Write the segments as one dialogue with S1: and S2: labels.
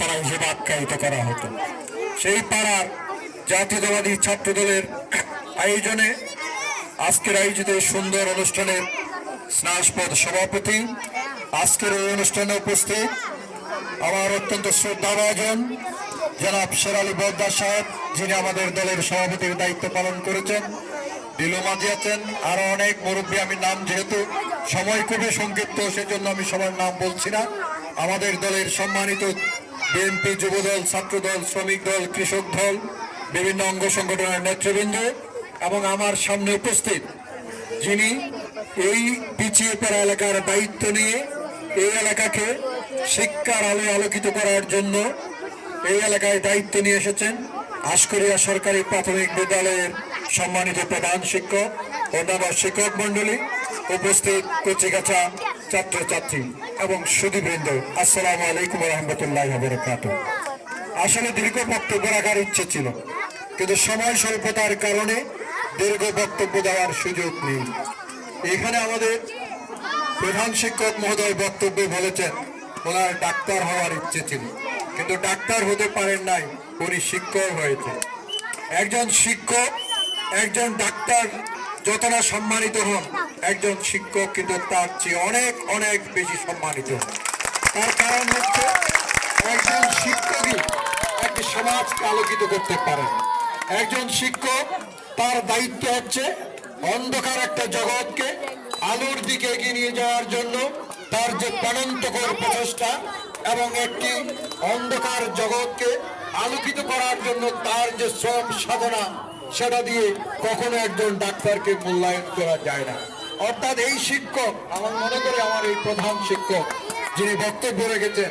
S1: পাড়া হিসেবে আখ্যায়িত করা হতো। সেই পাড়ার জাতীয়তাবাদী ছাত্র দলের আয়োজনে আজকের আয়োজিত সুন্দর অনুষ্ঠানের স্নাসপদ সভাপতি, আজকের এই অনুষ্ঠানে উপস্থিত আমার অত্যন্ত শ্রদ্ধাভাজন জনাব শেরালি বদ্দার সাহেব, যিনি আমাদের দলের সভাপতির দায়িত্ব পালন করেছেন। দিলু মাঝি আছেন, আরও অনেক মুরব্বী, আমি নাম যেহেতু সময় খুবই সংক্ষিপ্ত, সেজন্য আমি সবার নাম বলছি না। আমাদের দলের সম্মানিত বিএনপি যুবদল, ছাত্রদল, শ্রমিক দল, কৃষক দল, বিভিন্ন অঙ্গ সংগঠনের নেতৃবৃন্দ এবং আমার সামনে উপস্থিত যিনি এই পিছিয়ে পড়া এলাকার দায়িত্ব নিয়ে এই এলাকাকে শিক্ষার আলো আলোকিত করার জন্য এই এলাকায় দায়িত্ব নিয়ে এসেছেন আশকরিয়া সরকারি প্রাথমিক বিদ্যালয়ের সম্মানিত প্রধান শিক্ষক অন্যান্য শিক্ষক মন্ডলী উপস্থিত কচিকাছা ছাত্রছাত্রী। এবং সুদীবৃন্দ আসসালামু আলাইকুম রহমতুল্লাহ বরকাত আসলে দীর্ঘ বক্তব্য রাখার ইচ্ছে ছিল, কিন্তু সময় স্বল্পতার কারণে দীর্ঘ বক্তব্য দেওয়ার সুযোগ নেই। এখানে আমাদের প্রধান শিক্ষক মহোদয় বক্তব্যে বলেছেন, ওনার ডাক্তার হওয়ার ইচ্ছে ছিল, কিন্তু ডাক্তার হতে পারেন নাই, উনি শিক্ষক হয়েছে একজন শিক্ষক, একজন ডাক্তার, যতটা সম্মানিত হন একজন শিক্ষক কিন্তু তার চেয়ে অনেক অনেক বেশি সম্মানিত। তার কারণ হচ্ছে একজন শিক্ষকই একটি সমাজকে আলোকিত করতে পারেন একজন শিক্ষক তার দায়িত্ব হচ্ছে অন্ধকার একটা জগৎকে আলোর দিকে এগিয়ে নিয়ে যাওয়ার জন্য তার যে প্রাণান্তকর প্রচেষ্টা এবং একটি অন্ধকার জগৎকে আলোকিত করার জন্য তার যে শ্রম সাধনা, সেটা দিয়ে কখনো একজন ডাক্তারকে মূল্যায়ন করা যায় না। অর্থাৎ এই শিক্ষক, আমার মনে করে আমার এই প্রধান শিক্ষক, যিনি বক্তব্য রেখেছেন,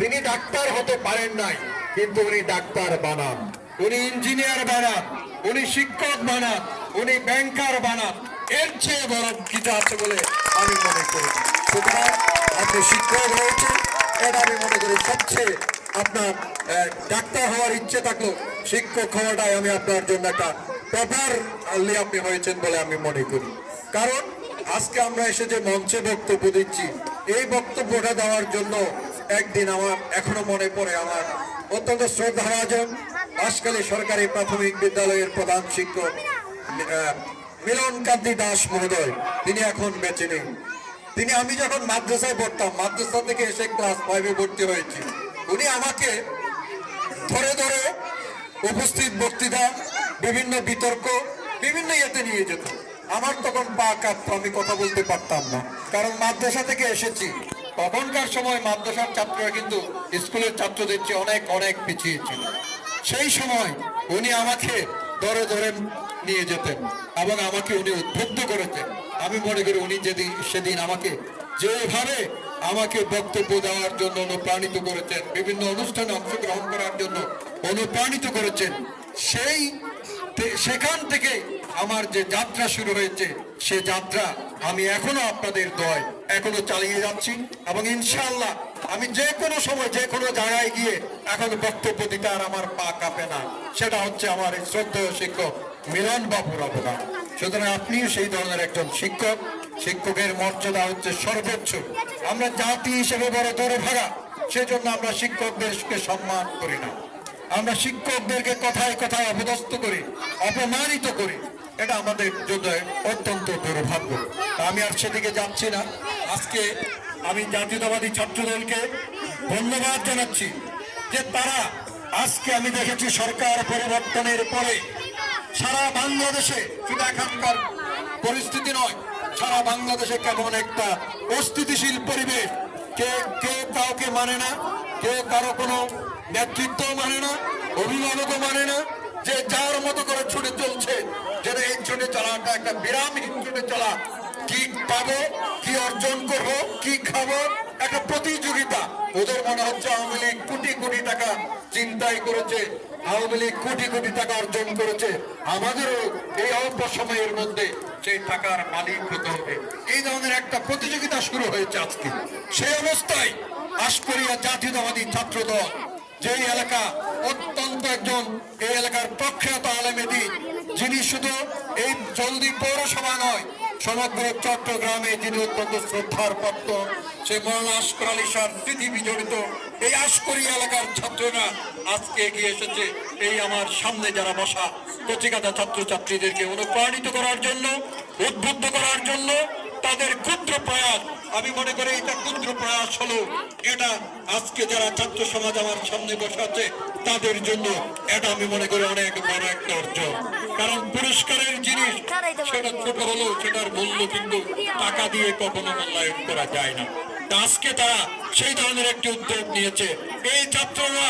S1: তিনি ডাক্তার হতে পারেন নাই, কিন্তু উনি ডাক্তার বানান। উনি ইঞ্জিনিয়ার বানান, উনি শিক্ষক বানান, উনি ব্যাংকার বানান। এর চেয়ে বড় কিছু আছে বলে আমি মনে করি সুতরাং আপনি শিক্ষক রয়েছে এটা আমি মনে করি সবচেয়ে আপনার ডাক্তার হওয়ার ইচ্ছে থাকল, শিক্ষক হওয়াটাই আমি আপনার জন্য একটা প্রপার আপনি হয়েছেন বলে আমি মনে করি। কারণ আজকে আমরা এসে যে মঞ্চে বক্তব্য দিচ্ছি, এই বক্তব্যটা দেওয়ার জন্য একদিন আমার এখনও মনে পড়ে আমার অত্যন্ত শ্রদ্ধাভাজন বাসকালী সরকারি প্রাথমিক বিদ্যালয়ের প্রধান শিক্ষক মিলন কান্তি দাস মহোদয়, তিনি এখন বেঁচে নেই। তিনি আমি যখন মাদ্রাসায় পড়তাম, মাদ্রাসা থেকে এসে ক্লাস ফাইভে ভর্তি হয়েছি। উনি আমাকে ধরে ধরে উপস্থিত বক্তৃতা, বিভিন্ন বিতর্ক, বিভিন্ন ইয়েতে নিয়ে যেত। আমার তখন পা কাঁপতো, আমি কথা বলতে পারতাম না। কারণ মাদ্রাসা থেকে এসেছি। তখনকার সময় মাদ্রাসার ছাত্ররা কিন্তু স্কুলের ছাত্রদের চেয়ে অনেক অনেক পিছিয়ে ছিল। সেই সময় উনি আমাকে ধরে ধরে নিয়ে যেতেন এবং আমাকে উনি উদ্বুদ্ধ করেছেন। আমি মনে করি উনি যেদিন, সেদিন আমাকে যেভাবে আমাকে বক্তব্য দেওয়ার জন্য অনুপ্রাণিত করেছেন, বিভিন্ন অনুষ্ঠানে অংশগ্রহণ করার জন্য অনুপ্রাণিত করেছেন, সেই সেখান থেকে আমার যে যাত্রা শুরু হয়েছে, সে যাত্রা আমি এখনও আপনাদের দয়, এখনও চালিয়ে যাচ্ছি এবং ইনশাআল্লাহ আমি যে কোনো সময়, যে কোনো জায়গায় গিয়ে এখন বক্তব্য দিতে আর আমার পা কাঁপে না। সেটা হচ্ছে আমার এই শ্রদ্ধেয় শিক্ষক মিলন বাবুর অবদান। সুতরাং আপনিও সেই ধরনের একজন শিক্ষক। শিক্ষকের মর্যাদা হচ্ছে সর্বোচ্চ। আমরা জাতি হিসেবে বড় দুর্ভাগা, সেজন্য আমরা শিক্ষকদেরকে সম্মান করি না। আমরা শিক্ষকদেরকে কথায় কথায় অপদস্থ করি, অপমানিত করি। এটা আমাদের জন্য অত্যন্ত দুর্ভাগ্য। আমি আর সেদিকে যাচ্ছি না। আজকে আমি জাতীয়তাবাদী ছাত্রদলকে ধন্যবাদ জানাচ্ছি যে তারা আজকে আমি দেখেছি সরকার পরিবর্তনের পরে সারা বাংলাদেশে শুধু এখানকার পরিস্থিতি নয়, সারা বাংলাদেশে কেমন একটা অস্থিতিশীল পরিবেশ। কে কেউ কাউকে মানে না কেউ কারও কোনো নেতৃত্ব মানে না, অভিভাবকও মানে না, যে যার মতো করে ছুটে চলছে ছুটে চলাটা একটা বিরামহীন ছুটে চলা। কি পাবো, কি অর্জন করব, কি খাব, একটা প্রতিযোগিতা। ওদের মনে হচ্ছে আওয়ামী লীগ কোটি কোটি টাকা চিন্তাই করেছে, আওয়ামী লীগ কোটি কোটি টাকা অর্জন করেছে। আমাদেরও এই অল্প সময়ের মধ্যে সেই টাকার মালিক হতে হবে। এই ধরনের একটা প্রতিযোগিতা শুরু হয়েছে আজকে। সেই অবস্থায় আশকরিয়া জাতীয়তাবাদী ছাত্র দল যে এলাকা অত্যন্ত একজন, এই এলাকার প্রখ্যাত আলেমেদি যিনি শুধু এই জলদি পৌরসভা নয়, সমগ্র চট্টগ্রামে যিনি অত্যন্ত শ্রদ্ধার পাত্র সে মৌলানা আশকর আলী শাহর স্মৃতি বিজড়িত এই আশকরি এলাকার ছাত্ররা আজকে এগিয়ে এসেছে এই আমার সামনে যারা বসা, কচিকাতা ছাত্রছাত্রীদেরকে অনুপ্রাণিত করার জন্য, উদ্বুদ্ধ করার জন্য তাদের ক্ষুদ্র প্রয়াস আমি মনে করি এটা ক্ষুদ্র প্রয়াস হলো, এটা আজকে যারা ছাত্র সমাজ আমার সামনে বসে আছে, তাদের জন্য এটা আমি মনে করি অনেক বড় একটা অর্জন। কারণ পুরস্কারের জিনিস, সেটা ছোট হলেও সেটার মূল্য কিন্তু টাকা দিয়ে কখনো মূল্যায়ন করা যায় না। আজকে তারা সেই ধরনের একটি উদ্যোগ নিয়েছে। এই ছাত্ররা